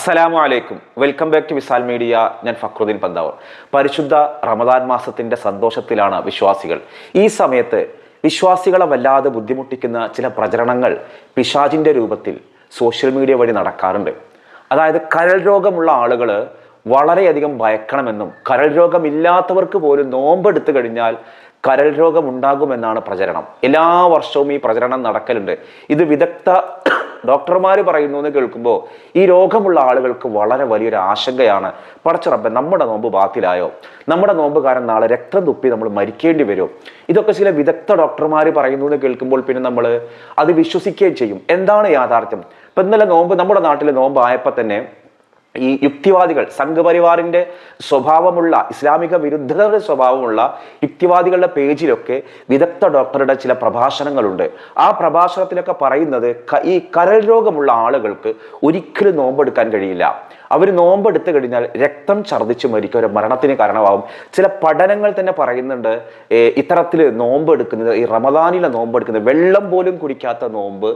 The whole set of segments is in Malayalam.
അസ്സലാമു അലൈക്കും. Welcome back to Visal media. ഞാൻ ഫക്രുദ്ദീൻ പന്താവ് പരിശുദ്ധ റമദാൻ മാസത്തിന്റെ സന്തോഷത്തിലാണ് വിശ്വാസികൾ. ഈ സമയത്ത് വിശ്വാസികളെ വല്ലാതെ ബുദ്ധിമുട്ടിക്കുന്ന ചില പ്രചരണങ്ങൾ പിശാജിന്റെ രൂപത്തിൽ സോഷ്യൽ മീഡിയ വഴി നടക്കാറുണ്ട്. അതായത് കരൾ രോഗമുള്ള ആളുകൾ വളരെയധികം ഭയക്കണമെന്നും കരൾ രോഗമില്ലാത്തവർക്ക് പോലും നോമ്പെടുത്തു കഴിഞ്ഞാൽ കരൾ രോഗമുണ്ടാകുമെന്നാണ് പ്രചരണം. എല്ലാ വർഷവും ഈ പ്രചരണം നടക്കലുണ്ട്. ഇത് വിദഗ്ധ ഡോക്ടർമാർ പറയുന്നു എന്ന് കേൾക്കുമ്പോൾ ഈ രോഗമുള്ള ആളുകൾക്ക് വളരെ വലിയൊരു ആശങ്കയാണ്. പടച്ചുറപ്പൻ നമ്മുടെ നോമ്പ് ബാത്തിലായോ? നമ്മുടെ നോമ്പുകാരൻ നാളെ രക്തം തുപ്പി നമ്മൾ മരിക്കേണ്ടി വരുമോ ഇതൊക്കെ ചില വിദഗ്ധ ഡോക്ടർമാർ പറയുന്നു എന്ന് കേൾക്കുമ്പോൾ പിന്നെ നമ്മൾ അത് വിശ്വസിക്കുകയും ചെയ്യും. എന്താണ് യാഥാർത്ഥ്യം? ഇപ്പം ഇന്നലെ നോമ്പ് നമ്മുടെ നാട്ടിൽ നോമ്പ് ആയപ്പോൾ തന്നെ ഈ യുക്തിവാദികൾ സംഘപരിവാറിന്റെ സ്വഭാവമുള്ള ഇസ്ലാമിക വിരുദ്ധതയുടെ സ്വഭാവമുള്ള യുക്തിവാദികളുടെ പേജിലൊക്കെ വിദഗ്ധ ഡോക്ടറുടെ ചില പ്രഭാഷണങ്ങളുണ്ട്. ആ പ്രഭാഷണത്തിലൊക്കെ പറയുന്നത് ഈ കരൾ രോഗമുള്ള ആളുകൾക്ക് ഒരിക്കലും നോമ്പെടുക്കാൻ കഴിയില്ല. അവർ നോമ്പെടുത്ത് കഴിഞ്ഞാൽ രക്തം ഛർദ്ദിച്ച് മരിക്കും ഒരു മരണത്തിന് കാരണമാവും ചില പഠനങ്ങൾ തന്നെ പറയുന്നുണ്ട് ഇത്തരത്തിൽ നോമ്പ് എടുക്കുന്നത് ഈ റമദാനിലെ നോമ്പ് എടുക്കുന്നത് വെള്ളം പോലും കുടിക്കാത്ത നോമ്പ്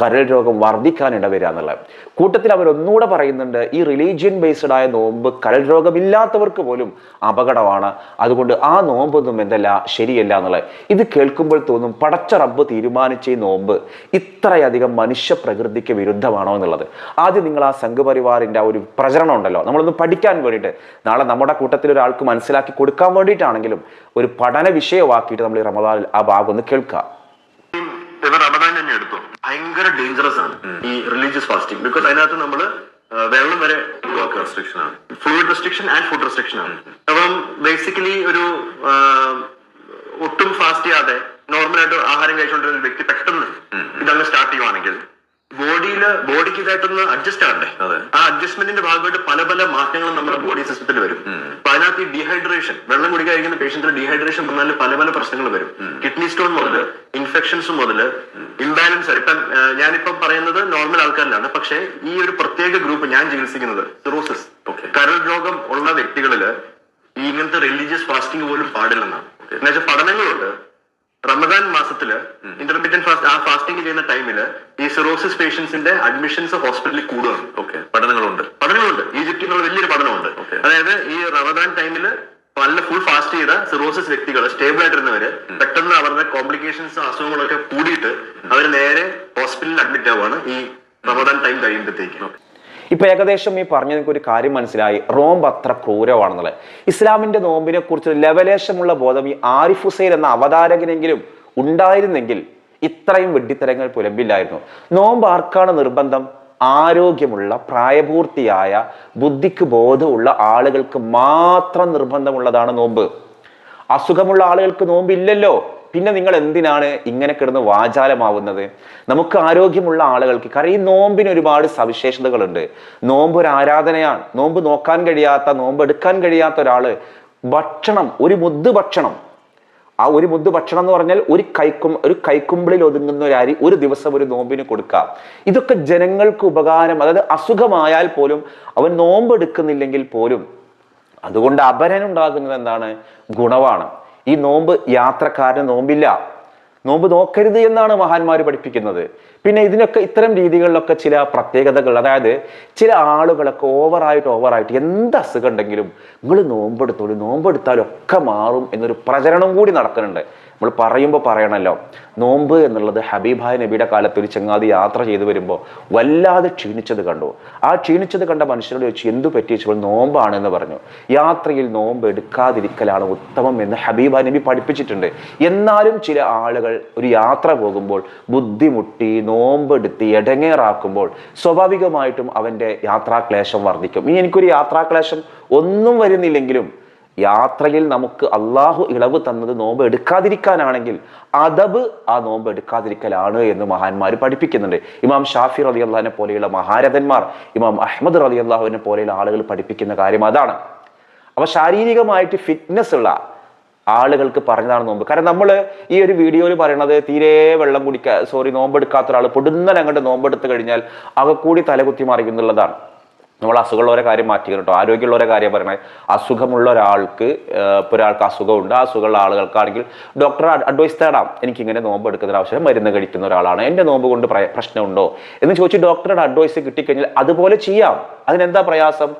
കരൾ രോഗം വർദ്ധിക്കാനിട വരിക എന്നുള്ളത്. കൂട്ടത്തിൽ അവരൊന്നുകൂടെ പറയുന്നുണ്ട് ഈ റിലീജിയൻ ബേസ്ഡ് ആയ നോമ്പ് കരൾ രോഗമില്ലാത്തവർക്ക് പോലും അപകടമാണ്. അതുകൊണ്ട് ആ നോമ്പൊന്നും എന്തല്ല ശരിയല്ല എന്നുള്ളത്. ഇത് കേൾക്കുമ്പോൾ തോന്നും പടച്ച റബ്ബ് തീരുമാനിച്ച ഈ നോമ്പ് ഇത്രയധികം മനുഷ്യ പ്രകൃതിക്ക് വിരുദ്ധമാണോ എന്നുള്ളത്. ആദ്യം നിങ്ങൾ ആ സംഘപരിവാറിന്റെ ആ ഒരു പ്രചരണം ഉണ്ടല്ലോ നമ്മളൊന്ന് പഠിക്കാൻ വേണ്ടിയിട്ട്. നാളെ നമ്മുടെ കൂട്ടത്തിൽ ഒരാൾക്ക് മനസ്സിലാക്കി കൊടുക്കാൻ വേണ്ടിയിട്ടാണെങ്കിലും ഒരു പഠന വിഷയമാക്കിയിട്ട് നമ്മൾ ഈ റമദാനിൽ ആ ഭാഗം ഒന്ന് കേൾക്കുക. ഇവർ റമദാൻ തന്നെ എടുത്തു. ഭയങ്കര ഡേഞ്ചറസ് ആണ് ഈ റിലീജിയസ് ഫാസ്റ്റിംഗ് ബിക്കോസ് അതിനകത്ത് നമ്മൾ ആ, വെള്ളം വരെ റെസ്ട്രിക്ഷൻ ആണ്. Food restriction and food restriction ആണ്. അപ്പം ബേസിക്കലി ഒരു ഒട്ടും ഫാസ്റ്റ് ചെയ്യാതെ നോർമലായിട്ട് ആഹാരം കഴിച്ചുകൊണ്ടിരുന്ന വ്യക്തി പെട്ടെന്ന് ബോഡിയിൽ ബോഡിക്ക് ഇതായിട്ടൊന്ന് അഡ്ജസ്റ്റ് ആകണ്ടേ ആ അഡ്ജസ്റ്റ്മെന്റിന്റെ ഭാഗമായിട്ട് പല പല മാറ്റങ്ങളും നമ്മുടെ ബോഡി സിസ്റ്റത്തിൽ വരും. അപ്പൊ അതിനകത്ത് ഈ ഡീഹൈഡ്രേഷൻ വെള്ളം കുടിക്കാതിരിക്കുന്ന പേഷ്യന്റിന് ഡീഹൈഡ്രേഷൻ വന്നാൽ പല പല പ്രശ്നങ്ങൾ വരും. കിഡ്നി സ്റ്റോൺ മുതൽ ഇൻഫെക്ഷൻസ് മുതൽ ഇംബാലൻസ് ഇപ്പം ഞാനിപ്പം പറയുന്നത് നോർമൽ ആൾക്കാരിലാണ്. പക്ഷെ ഈ ഒരു പ്രത്യേക ഗ്രൂപ്പ് ഞാൻ ചികിത്സിക്കുന്നത് സിറോസിസ് കരൾ രോഗം ഉള്ള വ്യക്തികളിൽ ഇങ്ങനത്തെ റിലീജിയസ് ഫാസ്റ്റിംഗ് പോലും പാടില്ലെന്നാണ്. എന്നുവെച്ചാൽ പഠനങ്ങളുണ്ട്. റമദാൻ മാസത്തിൽ ഇന്റർമീഡിയറ്റ് ഫാസ്റ്റ് ആ ഫാസ്റ്റിംഗ് ചെയ്യുന്ന ടൈമിൽ ഈ സിറോസിസ് പേഷ്യൻസിന്റെ അഡ്മിഷൻസ് ഹോസ്പിറ്റലിൽ കൂടുകയാണ് ഓക്കെ. പഠനങ്ങളുണ്ട്. പഠനങ്ങളുണ്ട്. ഈജിപ്തിൽ നിന്നുള്ള വലിയൊരു പഠനമുണ്ട്. അതായത് ഈ റമദാൻ ടൈമിൽ നല്ല ഫുൾ ഫാസ്റ്റ് ചെയ്ത സിറോസിസ് വ്യക്തികൾ സ്റ്റേബിൾ ആയിട്ടിരുന്നവര് പെട്ടെന്ന് അവരുടെ കോംപ്ലിക്കേഷൻസ് അസുഖങ്ങളൊക്കെ കൂടിയിട്ട് അവർ നേരെ ഹോസ്പിറ്റലിൽ അഡ്മിറ്റ് ആവുകയാണ് ഈ റമദാൻ ടൈം കഴിയുമ്പോഴത്തേക്ക് ഇപ്പൊ ഏകദേശം ഈ പറഞ്ഞ ഒരു കാര്യം മനസ്സിലായി. റോംബ് അത്ര ക്രൂരമാണെന്നുള്ളത്. ഇസ്ലാമിന്റെ നോമ്പിനെ കുറിച്ച് ലെവലേശമുള്ള ബോധം ഈ ആരിഫ് ഹുസൈൻ എന്ന അവതാരകനെങ്കിലും ഉണ്ടായിരുന്നെങ്കിൽ ഇത്രയും വെഡിത്തരങ്ങൾ പുലമ്പില്ലായിരുന്നു. നോമ്പ് ആർക്കാണ് നിർബന്ധം? ആരോഗ്യമുള്ള പ്രായപൂർത്തിയായ ബുദ്ധിക്ക് ബോധമുള്ള ആളുകൾക്ക് മാത്രം നിർബന്ധമുള്ളതാണ് നോമ്പ്. അസുഖമുള്ള ആളുകൾക്ക് നോമ്പില്ലല്ലോ. പിന്നെ നിങ്ങൾ എന്തിനാണ് ഇങ്ങനെ കിടന്ന് വാചാലമാവുന്നത്? നമുക്ക് ആരോഗ്യമുള്ള ആളുകൾക്ക് കാരണം ഈ നോമ്പിന് ഒരുപാട് സവിശേഷതകളുണ്ട്. നോമ്പ് ഒരു ആരാധനയാണ്. നോമ്പ് നോക്കാൻ കഴിയാത്ത നോമ്പ് എടുക്കാൻ കഴിയാത്ത ഒരാൾ ഭക്ഷണം ഒരു മുദ്ദ് ഭക്ഷണം. ആ ഒരു മുദ്ദ് ഭക്ഷണം എന്ന് പറഞ്ഞാൽ ഒരു കൈക്കും ഒരു കൈക്കുമ്പിളിൽ ഒതുങ്ങുന്ന ഒരു അരി ഒരു ദിവസം ഒരു നോമ്പിന് കൊടുക്കാം ഇതൊക്കെ ജനങ്ങൾക്ക് ഉപകാരം. അതായത് അസുഖമായാൽ പോലും അവൻ നോമ്പ് എടുക്കുന്നില്ലെങ്കിൽ പോലും. അതുകൊണ്ട് അപരനുണ്ടാകുന്നത് എന്താണ്? ഗുണമാണ്. ഈ നോമ്പ് യാത്രക്കാരന് നോമ്പില്ല. നോമ്പ് നോക്കരുത് എന്നാണ് മഹാന്മാർ പഠിപ്പിക്കുന്നത്. പിന്നെ ഇതിനൊക്കെ ഇത്തരം രീതികളിലൊക്കെ ചില പ്രത്യേകതകൾ അതായത് ചില ആളുകളൊക്കെ ഓവറായിട്ട് ഓവറായിട്ട് എന്ത് അസുഖം ഉണ്ടെങ്കിലും നിങ്ങൾ നോമ്പെടുത്തോളൂ നോമ്പെടുത്താലൊക്കെ മാറും എന്നൊരു പ്രചരണം കൂടി നടക്കുന്നുണ്ട്. നമ്മൾ പറയുമ്പോൾ പറയണല്ലോ. നോമ്പ് എന്നുള്ളത് ഹബീബായ നബിയുടെ കാലത്ത് ഒരു ചങ്ങാതി യാത്ര ചെയ്തു വരുമ്പോൾ വല്ലാതെ ക്ഷീണിച്ചത് കണ്ടു. ആ ക്ഷീണിച്ചത് കണ്ട മനുഷ്യരോട് ചോദിച്ചു എന്തു പറ്റിയപ്പോൾ നോമ്പാണ് എന്ന് പറഞ്ഞു. യാത്രയിൽ നോമ്പ് എടുക്കാതിരിക്കലാണ് ഉത്തമം എന്ന് ഹബീബായ നബി പഠിപ്പിച്ചിട്ടുണ്ട്. എന്നാലും ചില ആളുകൾ ഒരു യാത്ര പോകുമ്പോൾ ബുദ്ധിമുട്ടി നോമ്പെടുത്തി എടങ്ങേറാക്കുമ്പോൾ സ്വാഭാവികമായിട്ടും അവന്റെ യാത്രാക്ലേശം വർദ്ധിക്കും. ഇനി എനിക്കൊരു യാത്രാക്ലേശം ഒന്നും വരുന്നില്ലെങ്കിലും യാത്രയിൽ നമുക്ക് അള്ളാഹു ഇളവ് തന്നത് നോമ്പ് എടുക്കാതിരിക്കാനാണെങ്കിൽ അതബ് ആ നോമ്പ് എടുക്കാതിരിക്കലാണ് എന്ന് മഹാന്മാർ പഠിപ്പിക്കുന്നുണ്ട്. ഇമാം ഷാഫി റലി അള്ളഹാനെ പോലെയുള്ള മഹാരഥന്മാർ ഇമാം അഹമ്മദ് റലി അള്ളാഹുവിനെ പോലെയുള്ള ആളുകൾ പഠിപ്പിക്കുന്ന കാര്യം അതാണ്. അപ്പൊ ശാരീരികമായിട്ട് ഫിറ്റ്നസ് ഉള്ള ആളുകൾക്ക് പറഞ്ഞതാണ് നോമ്പ്. കാരണം നമ്മൾ ഈ ഒരു വീഡിയോയിൽ പറയണത് തീരെ വെള്ളം കുടിക്കുക സോറി നോമ്പെടുക്കാത്ത ഒരാൾ പൊടുന്നൻ അങ്ങോട്ട് നോമ്പെടുത്ത് കഴിഞ്ഞാൽ അവ കൂടി തലകുത്തി മറിയുന്നുള്ളതാണ്. നമ്മൾ അസുഖമുള്ളവരെ കാര്യം മാറ്റി കേട്ടോ ആരോഗ്യമുള്ളവരെ കാര്യം പറയണേ. അസുഖമുള്ള ഒരാൾക്ക് ഇപ്പോൾ ഇപ്പൊ ഒരാൾക്ക് അസുഖമുണ്ട്. ആ അസുഖമുള്ള ആളുകൾക്കാണെങ്കിൽ ഡോക്ടറെ അഡ്വൈസ് തേടാം. എനിക്കിങ്ങനെ നോമ്പ് എടുക്കുന്ന ആവശ്യം മരുന്ന് കഴിക്കുന്ന ഒരാളാണ്. എന്റെ നോമ്പ് കൊണ്ട് പ്രശ്നമുണ്ടോ? എന്ന് ചോദിച്ച് ഡോക്ടറുടെ അഡ്വൈസ് കിട്ടിക്കഴിഞ്ഞാൽ അതുപോലെ ചെയ്യാം. അതിനെന്താ പ്രയാസം?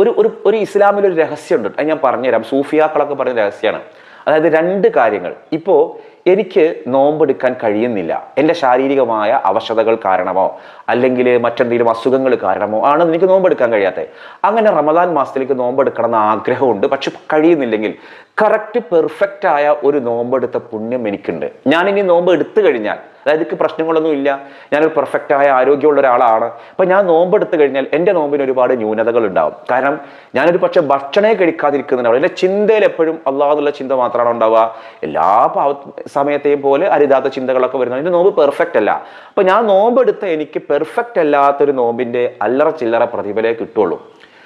ഒരു ഒരു ഒരു ഇസ്ലാമിൽ ഒരു രഹസ്യമുണ്ട്. അത് ഞാൻ പറഞ്ഞുതരാം. സൂഫിയാക്കളൊക്കെ പറഞ്ഞ രഹസ്യമാണ് അതായത് രണ്ട് കാര്യങ്ങൾ. ഇപ്പോൾ എനിക്ക് നോമ്പെടുക്കാൻ കഴിയുന്നില്ല. എന്റെ ശാരീരികമായ അവശതകൾ കാരണമോ അല്ലെങ്കിൽ മറ്റെന്തെങ്കിലും അസുഖങ്ങൾ കാരണമോ ആണ് എനിക്ക് നോമ്പെടുക്കാൻ കഴിയാത്തത്. അങ്ങനെ റമദാൻ മാസത്തിലേക്ക് നോമ്പെടുക്കണം എന്ന ആഗ്രഹമുണ്ട്. പക്ഷെ കഴിയുന്നില്ലെങ്കിൽ കറക്റ്റ് പെർഫെക്റ്റ് ആയ ഒരു നോമ്പെടുത്ത പുണ്യം എനിക്കുണ്ട്. ഞാൻ ഇനി നോമ്പ് എടുത്തു കഴിഞ്ഞാൽ അതായത് എനിക്ക് പ്രശ്നങ്ങളൊന്നും ഇല്ല ഞാനൊരു പെർഫെക്റ്റ് ആയ ആരോഗ്യമുള്ള ഒരാളാണ് അപ്പൊ ഞാൻ നോമ്പെടുത്തു കഴിഞ്ഞാൽ എന്റെ നോമ്പിന് ഒരുപാട് ന്യൂനതകൾ ഉണ്ടാവും. കാരണം ഞാനൊരു പക്ഷെ ഭക്ഷണേ കഴിക്കാതിരിക്കുന്നുണ്ടാവും എന്റെ ചിന്തയിൽ എപ്പോഴും അള്ളാഹുള്ള ചിന്ത മാത്രമാണ് ഉണ്ടാവുക. എല്ലാ പാവ സമയത്തെയും പോലെ അരുതാത്ത ചിന്തകളൊക്കെ വരുന്നത് എന്റെ നോമ്പ് പെർഫെക്റ്റ് അല്ല. അപ്പൊ ഞാൻ നോമ്പെടുത്ത എനിക്ക് പെർഫെക്റ്റ് അല്ലാത്തൊരു നോമ്പിന്റെ അല്ലറ ചില്ലറ പ്രതിഫലേ കിട്ടുള്ളൂ.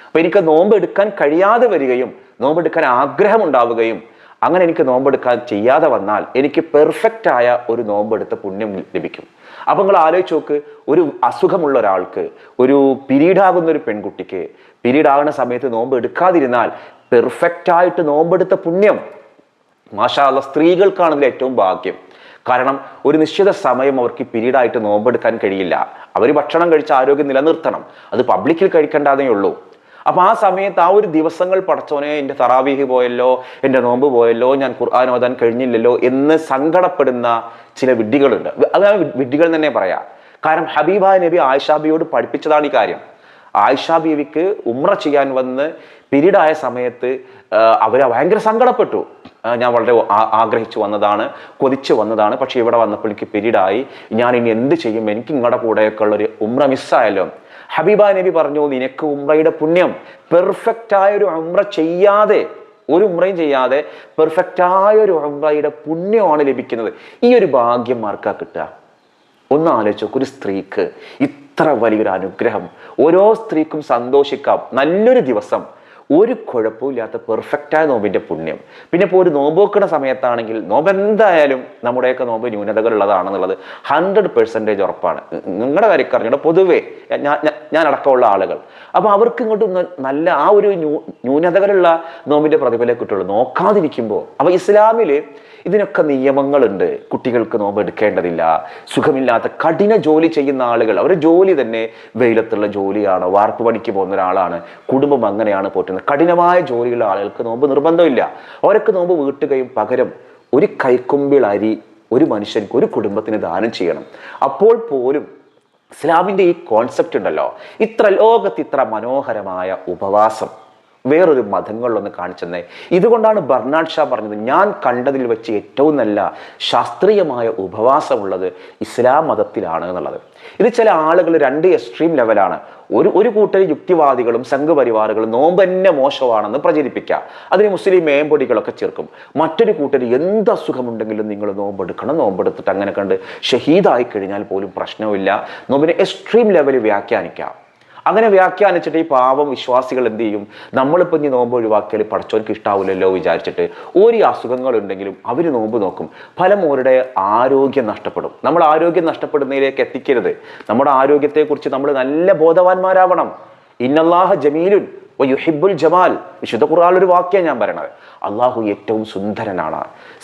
അപ്പൊ എനിക്ക് നോമ്പ് എടുക്കാൻ കഴിയാതെ വരികയും നോമ്പെടുക്കാൻ ആഗ്രഹമുണ്ടാവുകയും അങ്ങനെ എനിക്ക് നോമ്പെടുക്കാൻ ചെയ്യാതെ വന്നാൽ എനിക്ക് പെർഫെക്റ്റ് ആയ ഒരു നോമ്പെടുത്ത പുണ്യം ലഭിക്കും. അപ്പം നിങ്ങൾ ആലോചിച്ച് നോക്ക് ഒരു അസുഖമുള്ള ഒരാൾക്ക് ഒരു പിരീഡാകുന്ന ഒരു പെൺകുട്ടിക്ക് പിരീഡാകുന്ന സമയത്ത് നോമ്പ് എടുക്കാതിരുന്നാൽ പെർഫെക്റ്റ് ആയിട്ട് നോമ്പെടുത്ത പുണ്യം മാഷാല്ല സ്ത്രീകൾക്കാണ് ഇതിൽ ഏറ്റവും ഭാഗ്യം. കാരണം ഒരു നിശ്ചിത സമയം അവർക്ക് പിരീഡായിട്ട് നോമ്പെടുക്കാൻ കഴിയില്ല. അവർ ഭക്ഷണം കഴിച്ച് ആരോഗ്യം നിലനിർത്തണം. അത് പബ്ലിക്കിൽ കഴിക്കേണ്ടതേ ഉള്ളൂ. അപ്പൊ ആ സമയത്ത് ആ ഒരു ദിവസങ്ങൾ പടച്ചോനെ എന്റെ തറാവീഹ് പോയല്ലോ എന്റെ നോമ്പ് പോയല്ലോ ഞാൻ ഖുർആൻ ഓതാൻ കഴിഞ്ഞില്ലല്ലോ എന്ന് സങ്കടപ്പെടുന്ന ചില വിഡ്ഢികളുണ്ട്. അത് ആ വിഡ്ഢികൾ തന്നെ പറയാം. കാരണം ഹബീബ നബി ആയിഷാബിയോട് പഠിപ്പിച്ചതാണ് ഈ കാര്യം. ആയിഷ ബീവിക്ക് ഉമ്ര ചെയ്യാൻ വന്ന് പിരീഡായ സമയത്ത് അവർ ഭയങ്കര സങ്കടപ്പെട്ടു. ഞാൻ വളരെ ആഗ്രഹിച്ചു വന്നതാണ് കൊതിച്ചു വന്നതാണ്. പക്ഷേ ഇവിടെ വന്നപ്പോൾ എനിക്ക് പിരീഡായി. ഞാൻ ഇനി എന്ത് ചെയ്യും? എനിക്ക് നിങ്ങളുടെ കൂടെയൊക്കെ ഉള്ളൊരു ഉമ്ര മിസ്സായല്ലോ ഹബീബ നബി പറഞ്ഞു നിനക്ക് ഉമ്രയുടെ പുണ്യം. പെർഫെക്റ്റ് ആയ ഒരു ഉമ്ര ചെയ്യാതെ ഒരു ഉമ്രയും ചെയ്യാതെ പെർഫെക്റ്റ് ആയ ഒരു ഉമ്രയുടെ പുണ്യമാണ് ലഭിക്കുന്നത്. ഈ ഒരു ഭാഗ്യം ആർക്കാ കിട്ടുക? ഒന്ന് ആലോചിച്ചോക്ക് ഒരു സ്ത്രീക്ക് ഇത്ര വലിയൊരു അനുഗ്രഹം. ഓരോ സ്ത്രീക്കും സന്തോഷിക്കാം. നല്ലൊരു ദിവസം. ഒരു കുഴപ്പമില്ലാത്ത പെർഫെക്റ്റായ നോമ്പിന്റെ പുണ്യം. പിന്നെ ഇപ്പോൾ ഒരു നോമ്പ് വെക്കുന്ന സമയത്താണെങ്കിൽ നോമ്പ് എന്തായാലും നമ്മുടെയൊക്കെ നോമ്പ് ന്യൂനതകൾ ഉള്ളതാണെന്നുള്ളത് ഹൺഡ്രഡ് പെർസെന്റേജ് ഉറപ്പാണ് നിങ്ങളുടെ കാര്യം അറിഞ്ഞൂടെ പൊതുവേ ഞാൻ ഞാൻ- അടക്കമുള്ള ആളുകൾ. അപ്പോൾ അവർക്ക് ഇങ്ങോട്ട് നല്ല ആ ഒരു ന്യൂ- ന്യൂനതകളുള്ള നോമ്പിന്റെ പ്രതിഫലം കിട്ടുള്ളൂ. നോക്കാതിരിക്കുമ്പോൾ അപ്പോൾ ഇസ്ലാമിൽ ഇതിനൊക്കെ നിയമങ്ങളുണ്ട്. കുട്ടികൾക്ക് നോമ്പ് എടുക്കേണ്ടതില്ല. സുഖമില്ലാത്ത കഠിന ജോലി ചെയ്യുന്ന ആളുകൾ അവരുടെ ജോലി തന്നെ വെയിലത്തുള്ള ജോലിയാണ്? വാർപ്പ് പണിക്ക് പോകുന്ന ഒരാളാണ്. കുടുംബം അങ്ങനെയാണ് പോറ്റുന്നത്. കഠിനമായ ജോലിയുള്ള ആളുകൾക്ക് നോമ്പ് നിർബന്ധമില്ല. അവർക്ക് നോമ്പ് വീട്ടുകയും പകരം ഒരു കൈക്കുമ്പിൾ അരി ഒരു മനുഷ്യർക്ക് ഒരു കുടുംബത്തിന് ദാനം ചെയ്യണം. അപ്പോൾ പോലും ഇസ്ലാമിന്റെ ഈ കോൺസെപ്റ്റ് ഉണ്ടല്ലോ. ഇത്ര ലോകത്ത് ഇത്ര മനോഹരമായ ഉപവാസം. വേറൊരു മതങ്ങളിലൊന്ന് കാണിച്ചെന്നേ. ഇതുകൊണ്ടാണ് ബർണാഡ് ഷാ പറഞ്ഞത് ഞാൻ കണ്ടതിൽ വെച്ച് ഏറ്റവും നല്ല ശാസ്ത്രീയമായ ഉപവാസമുള്ളത് ഇസ്ലാം മതത്തിലാണ് എന്നുള്ളത്. ഇത് ചില ആളുകൾ രണ്ട് എക്സ്ട്രീം ലെവലാണ് ഒരു ഒരു കൂട്ടർ യുക്തിവാദികളും സംഘപരിവാറുകളും നോമ്പ് തന്നെ മോശമാണെന്ന് പ്രചരിപ്പിക്കുക. അതിന് മുസ്ലിം മേമ്പൊടികളൊക്കെ ചേർക്കും. മറ്റൊരു കൂട്ടർ എന്ത് അസുഖമുണ്ടെങ്കിലും നിങ്ങൾ നോമ്പെടുക്കണം നോമ്പെടുത്തിട്ട് അങ്ങനെ കണ്ട് ഷഹീദായി കഴിഞ്ഞാൽ പോലും പ്രശ്നമില്ല നോമ്പിനെ എക്സ്ട്രീം ലെവലിൽ വ്യാഖ്യാനിക്കാം. അങ്ങനെ വ്യാഖ്യാനിച്ചിട്ട് ഈ പാവം വിശ്വാസികൾ എന്ത് ചെയ്യും? നമ്മളിപ്പോൾ ഇനി നോമ്പ് ഒഴിവാക്കിയാൽ പഠിച്ചവർക്ക് ഇഷ്ടാവില്ലല്ലോ വിചാരിച്ചിട്ട് ഒരു അസുഖങ്ങൾ ഉണ്ടെങ്കിലും അവർ നോമ്പ് നോക്കും. ഫലം അവരുടെ ആരോഗ്യം നഷ്ടപ്പെടും. നമ്മൾ ആരോഗ്യം നഷ്ടപ്പെടുന്നതിലേക്ക് എത്തിക്കരുത്. നമ്മുടെ ആരോഗ്യത്തെക്കുറിച്ച് നമ്മൾ നല്ല ബോധവാന്മാരാവണം. ഇന്നല്ലാഹ ജമീലുൻ വ യുഹിബ്ബുൽ ജമാൽ. വിശുദ്ധ ഖുർആൻ ഒരു വാക്യം ഞാൻ പറയണത്. അള്ളാഹു ഏറ്റവും സുന്ദരനാണ്.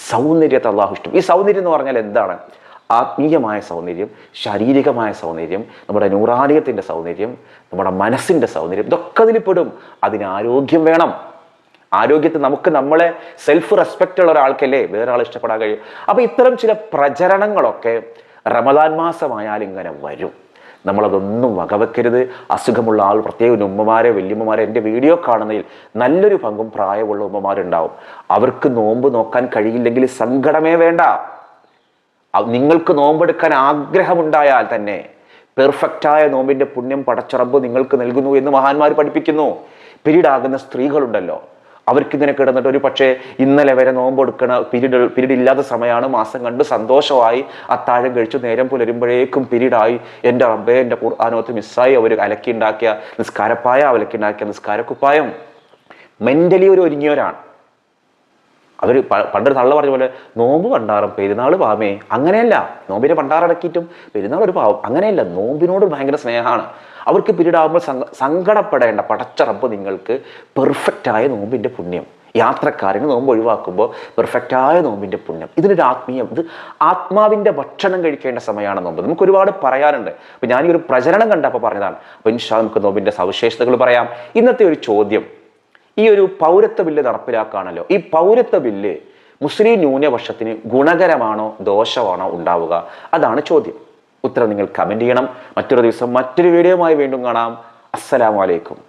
സൗന്ദര്യത്തെ അള്ളാഹു ഇഷ്ടം. ഈ സൗന്ദര്യം എന്ന് പറഞ്ഞാൽ എന്താണ്? ആത്മീയമായ സൗന്ദര്യം ശാരീരികമായ സൗന്ദര്യം നമ്മുടെ നൂറാലയത്തിന്റെ സൗന്ദര്യം നമ്മുടെ മനസ്സിന്റെ സൗന്ദര്യം ഇതൊക്കെ അതിൽപ്പെടും. പെടും അതിന് ആരോഗ്യം വേണം. ആരോഗ്യത്തെ നമുക്ക് നമ്മളെ സെൽഫ് റെസ്പെക്റ്റ് ഉള്ള ഒരാൾക്കല്ലേ വേറെ ആൾ ഇഷ്ടപ്പെടാൻ കഴിയും. അപ്പോൾ ഇത്തരം ചില പ്രചരണങ്ങളൊക്കെ റമദാൻ മാസമായാൽ ഇങ്ങനെ വരും. നമ്മളതൊന്നും വകവെക്കരുത്. അസുഖമുള്ള ആൾ പ്രത്യേകം ഉമ്മമാരെ വല്യമ്മമാരെ എന്റെ വീഡിയോ കാണുന്നതിൽ നല്ലൊരു പങ്കും പ്രായമുള്ള ഉമ്മമാരുണ്ടാവും. അവർക്ക് നോമ്പ് നോക്കാൻ കഴിയില്ലെങ്കിൽ സങ്കടമേ വേണ്ട. നിങ്ങൾക്ക് നോമ്പെടുക്കാൻ ആഗ്രഹമുണ്ടായാൽ തന്നെ പെർഫെക്റ്റായ നോമ്പിന്റെ പുണ്യം പടച്ചറബ് നിങ്ങൾക്ക് നൽകുന്നു എന്ന് മഹാന്മാർ പഠിപ്പിക്കുന്നു. പീരീഡ് ആകുന്ന സ്ത്രീകളുണ്ടല്ലോ. അവർക്ക് ഇങ്ങനെ കിടന്നിട്ട് ഒരു പക്ഷേ ഇന്നലെ വരെ നോമ്പെടുക്കണ പിരീഡ് പിരീഡ് ഇല്ലാത്ത സമയമാണ് മാസം കണ്ട് സന്തോഷമായി അത്താഴം കഴിച്ചു നേരം പുലരുമ്പോഴേക്കും പിരീഡായി എന്റെ റബ്ബേ എന്റെ ഖുർആാനോത്ത് മിസ്സായി അവർ അലക്കി ഉണ്ടാക്കിയ നിസ്കാരപ്പായ അലക്കിണ്ടാക്കിയ നിസ്കാരക്കുപ്പായം. മെന്റലി ഒരു ഒരുങ്ങിയവരാണ്. അവർ പണ്ടൊരു തള്ള പറഞ്ഞ പോലെ നോമ്പ് പണ്ടാറും പെരുന്നാൾ പാമേ. അങ്ങനെയല്ല. നോമ്പിനെ പണ്ടാറടക്കിയിട്ടും പെരുന്നാൾ ഒരു പാവം. അങ്ങനെയല്ല. നോമ്പിനോട് ഭയങ്കര സ്നേഹമാണ്. അവർക്ക് പിരീഡ് ആകുമ്പോൾ സങ്ക സങ്കടപ്പെടേണ്ട പടച്ചറപ്പ് നിങ്ങൾക്ക് പെർഫെക്റ്റായ നോമ്പിന്റെ പുണ്യം. യാത്രക്കാരന് നോമ്പ് ഒഴിവാക്കുമ്പോൾ പെർഫെക്റ്റായ നോമ്പിന്റെ പുണ്യം. ഇതിനൊരു ആത്മീയം. ഇത് ആത്മാവിന്റെ ഭക്ഷണം കഴിക്കേണ്ട സമയമാണ് നോമ്പ്. നമുക്ക് ഒരുപാട് പറയാനുണ്ട്. അപ്പോൾ ഞാൻ ഈ ഒരു പ്രചരണം കണ്ടപ്പോൾ പറഞ്ഞതാണ്. അപ്പോൾ ഇൻഷാ നമുക്ക് നോമ്പിന്റെ സവിശേഷതകൾ പറയാം. ഇന്നത്തെ ഒരു ചോദ്യം. ഈ ഒരു പൗരത്വ ബില്ല് നടപ്പിലാക്കുകയാണല്ലോ. ഈ പൗരത്വ ബില്ല് മുസ്ലിം ന്യൂനപക്ഷത്തിന് ഗുണകരമാണോ ദോഷമാണോ ഉണ്ടാവുക? അതാണ് ചോദ്യം. ഉത്തരം നിങ്ങൾ കമന്റ് ചെയ്യണം. മറ്റൊരു ദിവസം മറ്റൊരു വീഡിയോയുമായി വീണ്ടും കാണാം. അസ്സലാമലൈക്കും